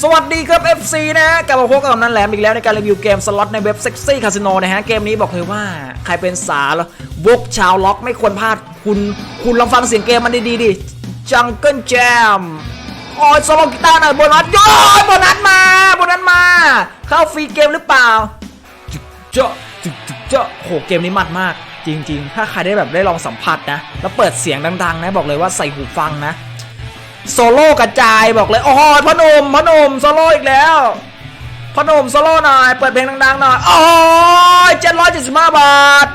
สวัสดีครับ FC นะฮะกลับมาพบกับกนันแหลมอีกแล้วในการรีวิวเกมสล็อตในเว็บ Sexy Casino นนะฮะ เกมนี้บอกเลยว่าใครเป็นสาววกชาวล็อกไม่ควรพลาด คุณคุณลองฟังเสียงเกมมันดีๆดิจังเกิลแจมโอ้ยโซโลกีตาร์หน่อยโบนัสโย้ยโบนัสมาโบนัสมา เข้าฟรีเกมหรือเปล่าเจาะจึกจึกเจาะโหเกมนี้มันมาก จริง ๆ ถ้าใครได้แบบได้ลองสัมผัสนะ แล้วเปิดเสียงดังๆ นะบอกเลยว่าใส่หูฟังนะ โซโล่กระจายบอกเลยโอ้โหพนมพนมโซโล่อีกแล้วพนมโซโล่หน่อยเปิดเพลงดังๆหน่อยโอ้ยเจ็ดร้อยเจ็ดสิบห้าบาท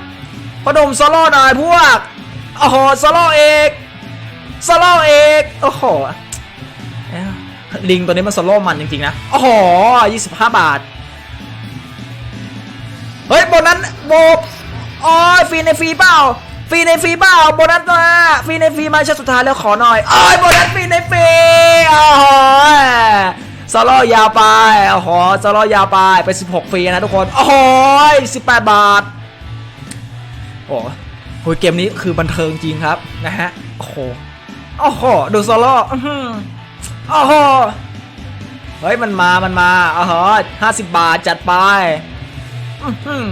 พนมโซโล่หน่อยพวกโอ้โหโซโล่เอกโซโล่เอกโอ้โหลิงตัวนี้มันโซโล่มันจริงๆนะโอ้โหยี่สิบห้าบาทเฮ้ยบนัสโบโอ้ยฟรีในฟรีเปล่า ฟรีในฟรีเปล่าโบนัสมาฟรีในฟรีมาชั้นสุดท้ายแล้วขอหน่อยโอ้ยโบนัสฟรีในฟรีโอ้โหสโลว์ยาวไปโอ้โหสโลว์ยาวไปไป 16 ฟรีนะทุกคนโอ้โห18 บาทโอ้โหเกมนี้คือบันเทิงจริงครับนะฮะโอ้โหโอ้โหดูโซโล่อื้อหือโอ้โหเฮ้ยมันมามันมาโอ้โห50บาทจัดไปอือ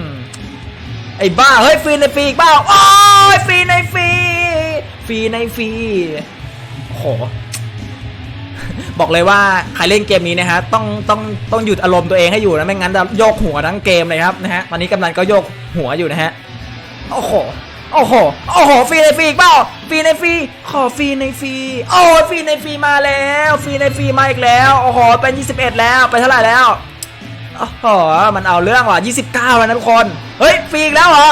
ไอ้บ้า เฮ้ยฟรีในฟรีอีกเปล่าโอ้ยฟรีในฟรีฟรีในฟรีโอ้โหบอกเลยว่าใครเล่นเกมนี้นะฮะต้องต้องต้องหยุดอารมณ์ตัวเองให้อยู่นะไม่งั้นจะโยกหัวทั้งเกมเลยครับนะฮะตอนนี้กำลังก็โยกหัวอยู่นะฮะโอ้โหโอ้โหโอ้โหฟรีในฟรีอีกเปล่าฟรีในฟรีขอฟรีในฟรีโอ้ยฟรีในฟรีมาแล้วฟรีในฟรีมาอีกแล้วโอ้โหเป็น 21 แล้วไปเท่าไหร่แล้ว โอ้โหมันเอาเรื่องว่ะ29 แล้วนะทุกคน เฮ้ยฟรีอีกแล้วเหรอ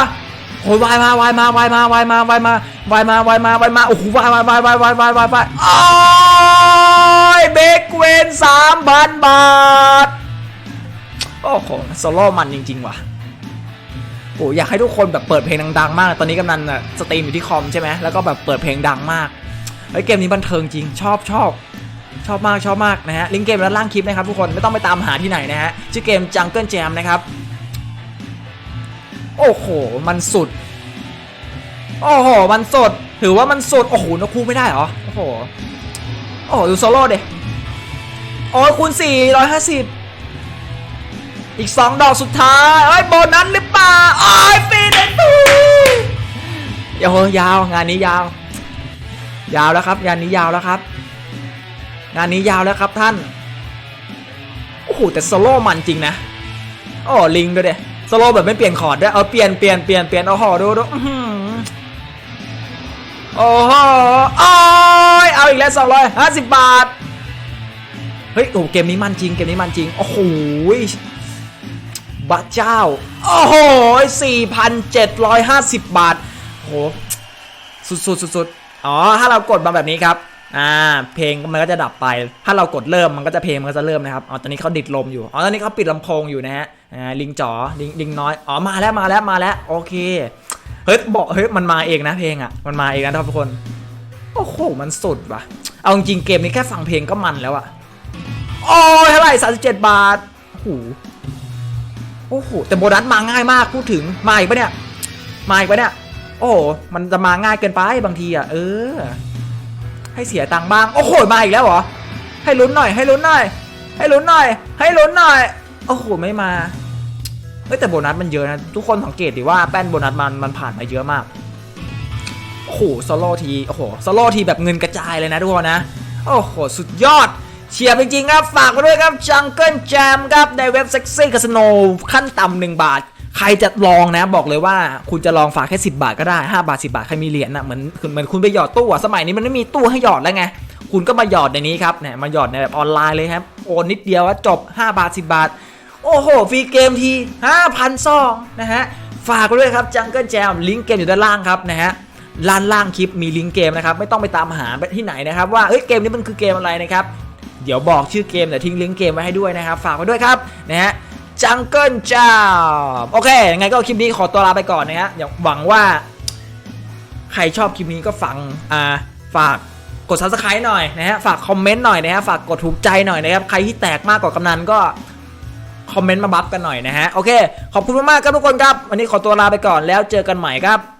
โอ้ยวายมาวายมาวายมาวายมาวายมาวายมาวายมาวายมาโอ้โหวายวายวายวายวายวายวายวายโอ้ยเบกเวนสามพันบาท โอ้โหโซโล่มันจริง ๆ ว่ะโอ้อยากให้ทุกคนแบบเปิดเพลงดังๆ มาก ตอนนี้กำลังน่ะสตรีมอยู่ที่คอมใช่ไหมแล้วก็แบบเปิดเพลงดังมากเฮ้ยเกมนี้บันเทิงจริงชอบชอบ ชอบมากชอบมากนะฮะลิงก์เกมด้านล่างคลิปนะครับทุกคนไม่ต้องไปตามหาที่ไหนนะฮะชื่อเกม Jungle Jam นะครับ โอ้โห มันสุด โอ้โห มันสด ถือว่ามันสด โอ้โหนกคู่ไม่ได้เหรอ โอ้โห โอ้โหดูโซโล่เด็โอ้ยคูณ450 อีก 2 ดอกสุดท้ายเอ้ยโบนัสหรือเปล่าโอ้ยฟรีเด็ดตู้ยาวยาว งานนี้ยาว ยาวแล้วครับ งานนี้ยาวแล้วครับ งานนี้ยาวแล้วครับท่าน โอ้โหแต่โซโลมันจริงนะโอ้ลิงด้วยเด้โซโลแบบไม่เปลี่ยนคอร์ดด้วยเอาเปลี่ยนเปลี่ยนเปลี่ยนเปลี่ยนโอ้โหดูดูอื้อหือโอ้โหโอ้ยเอาอีกแล้วสองร้อยห้าสิบบาท เฮ้ยโอ้โหเกมนี้มันจริงเกมนี้มันจริง โอ้โหบะเจ้า โอ้โหสี่พันเจ็ดร้อยห้าสิบบาทโหสุดสุดสุดสุดอ๋อ ถ้าเรากดมาแบบนี้ครับ อ่า เพลงมันก็จะดับไป ถ้าเรากดเริ่มมันก็จะเพลงมันก็จะเริ่มนะครับ อ๋อ ตอนนี้เขาดิดลมอยู่ อ๋อ ตอนนี้เขาปิดลำโพงอยู่นะฮะ อ่า ลิงจ๋อ ลิงลิงน้อย อ๋อ มาแล้วมาแล้วมาแล้ว โอเค เฮ้ย บอก เฮ้ย มันมาเองนะเพลงอะ มันมาเองนะทุกคน โอ้โห มันสุดว่ะ เอาจริงเกมนี้แค่ฟังเพลงก็มันแล้วอะโอ้ยเท่าไหร่สามสิบเจ็ดบาทโอ้โหโอ้โห แต่โบนัสมาง่ายมากพูดถึง มาอีกปะเนี่ย มาอีกปะเนี่ย โอ้ มันจะมาง่ายเกินไปบางทีอะ เออ ให้เสียตังค์บ้าง โอ้โห มาอีกแล้วเหรอ ให้ลุ้นหน่อย ให้ลุ้นหน่อย ให้ลุ้นหน่อย ให้ลุ้นหน่อย โอ้โห ไม่มา เฮ้ยแต่โบนัสมันเยอะนะ ทุกคนสังเกตดิว่าแป้นโบนัสมันมันผ่านมาเยอะมาก โอ้โหโซโลที โอ้โหโซโลทีแบบเงินกระจายเลยนะทุกคนนะ โอ้โห สุดยอด เชียร์จริงๆครับ ฝากไว้ด้วยครับ Jungle Jam ครับในเว็บ Sexy Casino ขั้นต่ำหนึ่งบาท ใครจะลองนะบอกเลยว่าคุณจะลองฝากแค่ 10 บาทก็ได้ 5 บาท 10 บาท ใครมีเหรียญนะเหมือนเหมือนคุณไปหยอดตู้อะสมัยนี้มันไม่มีตู้ให้หยอดแล้วไง คุณก็มาหยอดในนี้ครับเนี่ยมาหยอดในแบบออนไลน์เลยครับโอนนิดเดียวว่าจบ 5 บาท 10 บาท โอ้โหฟรีเกมที5,000ซองนะฮะฝากไว้ด้วยครับ Jungle Jam ลิงก์เกมอยู่ด้านล่างครับนะฮะล่างล่างคลิปมีลิงก์เกมนะครับไม่ต้องไปตามหาที่ไหนนะครับว่าเอ้ยเกมนี้มันคือเกมอะไรนะครับเดี๋ยวบอกชื่อเกมแต่ทิ้งลิงก์เกมไว้ให้ด้วยนะครับ ฝากไว้ด้วยครับนะฮะ จังเกิลจ้าโอเคยังไงก็คลิปนี้ขอตัวลาไปก่อนนะฮะอย่าหวังว่า ใครชอบคลิปนี้ก็ฟังอ่าฝากกด subscribe หน่อยนะฮะฝากคอมเมนต์หน่อยนะฮะฝากกดถูกใจหน่อยนะครับใครที่แตกมากกว่ากำนันก็คอมเมนต์มาบัฟกันหน่อยนะฮะโอเค ขอบคุณมากๆครับทุกคนครับ วันนี้ขอตัวลาไปก่อนแล้วเจอกันใหม่ครับ